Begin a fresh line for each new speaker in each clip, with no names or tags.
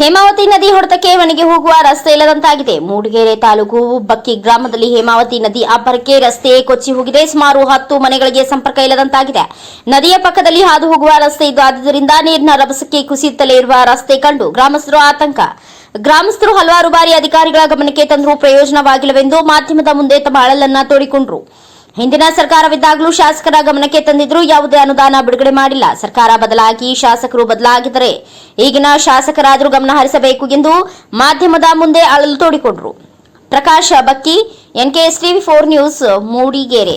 ಹೇಮಾವತಿ ನದಿ ಹೊಡೆತಕ್ಕೆ ಮನೆಗೆ ಹೋಗುವ ರಸ್ತೆ ಇಲ್ಲದಂತಾಗಿದೆ. ಮೂಡಿಗೆರೆ ತಾಲೂಕು ಬಕ್ಕಿ ಗ್ರಾಮದಲ್ಲಿ ಹೇಮಾವತಿ ನದಿ ಅಬ್ಬರಕ್ಕೆ ರಸ್ತೆ ಕೊಚ್ಚಿ ಹೋಗಿದೆ. ಸುಮಾರು ಹತ್ತು ಮನೆಗಳಿಗೆ ಸಂಪರ್ಕ ಇಲ್ಲದಂತಾಗಿದೆ. ನದಿಯ ಪಕ್ಕದಲ್ಲಿ ಹಾದು ಹೋಗುವ ರಸ್ತೆ ಇದ್ದು ಆದ್ದರಿಂದ ನೀರಿನ ರಭಸಕ್ಕೆ ಕುಸಿಯುತ್ತಲೇ ಇರುವ ರಸ್ತೆ ಕಂಡು ಗ್ರಾಮಸ್ಥರು ಆತಂಕ. ಗ್ರಾಮಸ್ಥರು ಹಲವಾರು ಬಾರಿ ಅಧಿಕಾರಿಗಳ ಗಮನಕ್ಕೆ ತಂದರೂ ಪ್ರಯೋಜನವಾಗಿಲ್ಲವೆಂದು ಮಾಧ್ಯಮದ ಮುಂದೆ ತಮ್ಮ ಅಳಲನ್ನ ತೋಡಿಕೊಂಡರು. ಹಿಂದಿನ ಸರ್ಕಾರವಿದ್ದಾಗಲೂ ಶಾಸಕರ ಗಮನಕ್ಕೆ ತಂದಿದ್ರು ಯಾವುದೇ ಅನುದಾನ ಬಿಡುಗಡೆ ಮಾಡಿಲ್ಲ. ಸರ್ಕಾರ ಬದಲಾಗಿ ಶಾಸಕರು ಬದಲಾಗಿದ್ದರೆ. ಈಗಿನ ಶಾಸಕರಾದರೂ ಗಮನ ಹರಿಸಬೇಕು ಎಂದು ಮಾಧ್ಯಮದ ಮುಂದೆ ಅಳಲು ತೋಡಿಕೊಂಡರು. Prakash Bakki NKS TV four news, Mudigere.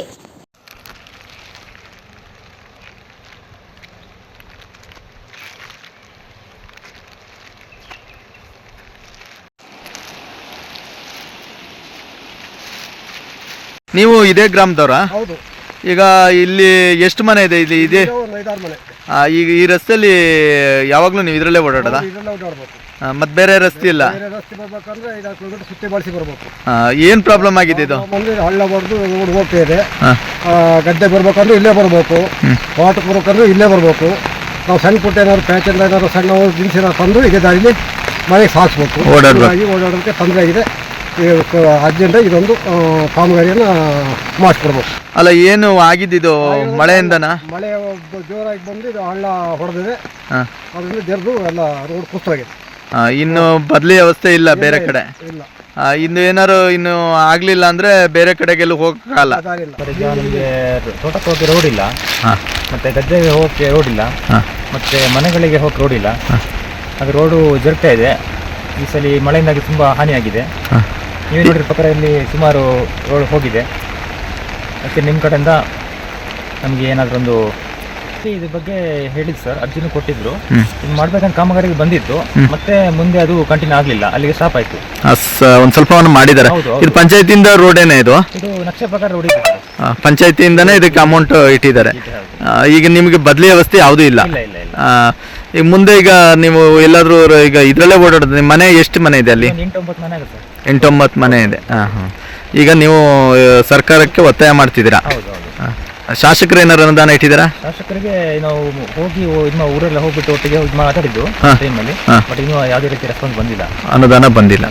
ನೀವು ಇದೇ ಗ್ರಾಮದವರಾ?
ಹೌದು.
ಈಗ ಇಲ್ಲಿ ಎಷ್ಟು ಮನೆ ಇದೆ? ಇಲ್ಲಿ ಇದೆ?
ಇರೋ ಒಂದು ಐದಾರು ಮನೆ.
ಆ, ಈಗ ಈ ರಸ್ತೆಯಲ್ಲಿ ಯಾವಾಗಲೂ ನೀವು ಇದರಲ್ಲೇ ಓಡಾಡೋದ?
ಇದೆಲ್ಲ ಓಡಾಡ್ಬೇಕು.
ಮತ್ತೆ ಬೇರೆ ರಸ್ತೆ ಇಲ್ಲ?
ಬೇರೆ ರಸ್ತೆ ಬರ್ಬೇಕಂದ್ರೆ ಐದಾರು ಕಿಲೋಮೀಟರ್ ಸುತ್ತಿ ಬಳಸಿ ಬರ್ಬೇಕು.
ಏನು ಪ್ರಾಬ್ಲಮ್ ಆಗಿದೆ ಇದು?
ಹಳ್ಳ ಬರ್ದು ರೋಡ್ ಹೋಗ್ತಾ ಇದೆ.
ಹಾ.
ಆ, ಗದ್ದೆ ಬರ್ಬೇಕಂದ್ರೆ ಇಲ್ಲೇ ಬರ್ಬೇಕು. ತೋಟಕ್ಕೆ ಬರ್ಬೇಕಂದ್ರೆ ಇಲ್ಲೇ ಬರ್ಬೇಕು. ನಾವು ಸಣ್ಣ ಪುಟ್ಟ ಏನಾದ್ರು ಪ್ಯಾಚ್ ಏನಾದ್ರು ಸಣ್ಣ ದಿನಸಿ ಏನಾದ್ರು ತಂದು ಇದೇ ದಾರಿಲಿ ಮನೆಗೆ ಸಾಗಿಸ್ಬೇಕು
ಓಡಾಡ್ಬೇಕು.
ಹೀಗಾಗಿ ಓಡಾಡೋದಕ್ಕೆ ತೊಂದರೆ ಆಗಿದೆ. ಅರ್ಜೆಂಟಾಗಿ ಇದೊಂದು ಕಾಮಗಾರಿಯನ್ನು ಮಾಡಿಸ್ಕೊಡ್ಬೇಕು.
ಅಲ್ಲ ಏನು ಆಗಿದ್ದು ಮಳೆಯಿಂದನಾ?
ಮಳೆ ಜೋರಾಗಿ ಬಂದು ಇದು ಹಳ್ಳ ಹೊಡೆದಿದೆ.
ಹಾ.
ಅದರಿಂದ ಜರ್ದು ಎಲ್ಲ ರೋಡ್ ಕುಸ್ತೋಗಿದೆ
ಇನ್ನು ಬದಲಿ ವ್ಯವಸ್ಥೆ ಇಲ್ಲ ಬೇರೆ ಕಡೆ.
ಇಲ್ಲ.
ಇನ್ನು ಏನಾರು ಇನ್ನು ಆಗ್ಲಿಲ್ಲ ಅಂದ್ರೆ ಬೇರೆ ಕಡೆಗೆಲ್ಲೂ
ಹೋಗಲ್ಲ ನಮಗೆ ತೋಟಕ್ಕೆ ಹೋಗಕ್ಕೆ ರೋಡ್ ಇಲ್ಲ.
ಹಾ.
ಮತ್ತೆ ಗದ್ದೆಗೆ ಹೋಗಕ್ಕೆ ರೋಡ್ ಇಲ್ಲ.
ಹಾ.
ಮತ್ತೆ ಮನೆಗಳಿಗೆ ಹೋಗಕ್ಕೆ ರೋಡ್ ಇಲ್ಲ. ಅದು ರೋಡು ಜರ್ತಾ ಇದೆ. ಈ ಸಲ ಮಳೆಯಿಂದಾಗಿ ತುಂಬಾ ಹಾನಿಯಾಗಿದೆ. ನೀವು ನೋಡಿದ ಪ್ರಕಾರ ಇಲ್ಲಿ ಸುಮಾರು ರೋಡ್ ಹೋಗಿದೆ. ಅದಕ್ಕೆ ನಿಮ್ಮ ಕಡೆಯಿಂದ ನಮಗೆ ಏನಾದರೂ ಒಂದು ಇದ್ರ ಬಗ್ಗೆ ಹೇಳಿದ್ ಸರ್ ಅರ್ಜಿನೂ ಕೊಟ್ಟಿದ್ರು. ಇದು ಮಾಡ್ಬೇಕಂತ ಕಾಮಗಾರಿಗೆ ಬಂದಿತ್ತು ಮತ್ತೆ ಮುಂದೆ ಅದು ಕಂಟಿನ್ಯೂ ಆಗಲಿಲ್ಲ ಅಲ್ಲಿಗೆ ಸ್ಟಾಪ್ ಆಯ್ತು.
ಒಂದು ಸ್ವಲ್ಪ ಮಾಡಿದ್ದಾರೆ. ಇದು ಪಂಚಾಯತಿಯಿಂದ ರೋಡೇನೆ ಇದು?
ಇದು ನಕ್ಷೆ ಪ್ರಕಾರ ರೋಡ್ ಇದೆ
ಪಂಚಾಯತಿಯಿಂದನೇ ಇದಕ್ಕೆ ಅಮೌಂಟ್ ಇಟ್ಟಿದ್ದಾರೆ. ಈಗ ನಿಮಗೆ ಬದಲಿ ವ್ಯವಸ್ಥೆ ಯಾವುದೂ ಇಲ್ಲ. ಈಗ ಮುಂದೆ ಈಗ ನೀವು ಎಲ್ಲಾದ್ರೂ ಈಗ ಇದರಲ್ಲೇ ಓಡಾಡೋದು ನಿಮ್ಮ ಮನೆ ಎಷ್ಟು ಮನೆ ಇದೆ ಅಲ್ಲಿ? ಎಂಟೊಂಬತ್ತು ಮನೆ ಇದೆ. ಹಾಂ ಹಾಂ. ಈಗ ನೀವು ಸರ್ಕಾರಕ್ಕೆ ಒತ್ತಾಯ ಮಾಡ್ತಿದ್ದೀರಾ?
ಹೌದು ಹೌದು.
ಆ, ಶಾಸಕರು ಏನಾರು ಅನುದಾನ ಇಟ್ಟಿದ್ದೀರಾ?
ಶಾಸಕರಿಗೆ ನಾವು ಹೋಗಿ ಇನ್ನು ಊರೆಲ್ಲ ಹೋಗ್ಬಿಟ್ಟು ಒಟ್ಟಿಗೆ ಹೋಗಿ ಮಾತಾಡಿದ್ದು
ಹಾ.
ಟೈಮಲ್ಲಿ
ಹಾ.
ಬಟ್ ಇನ್ನೂ ಯಾವುದೇ ರೀತಿ ರೆಸ್ಪಾನ್ಸ್ ಬಂದಿಲ್ಲ.
ಅನುದಾನ
ಬಂದಿಲ್ಲ.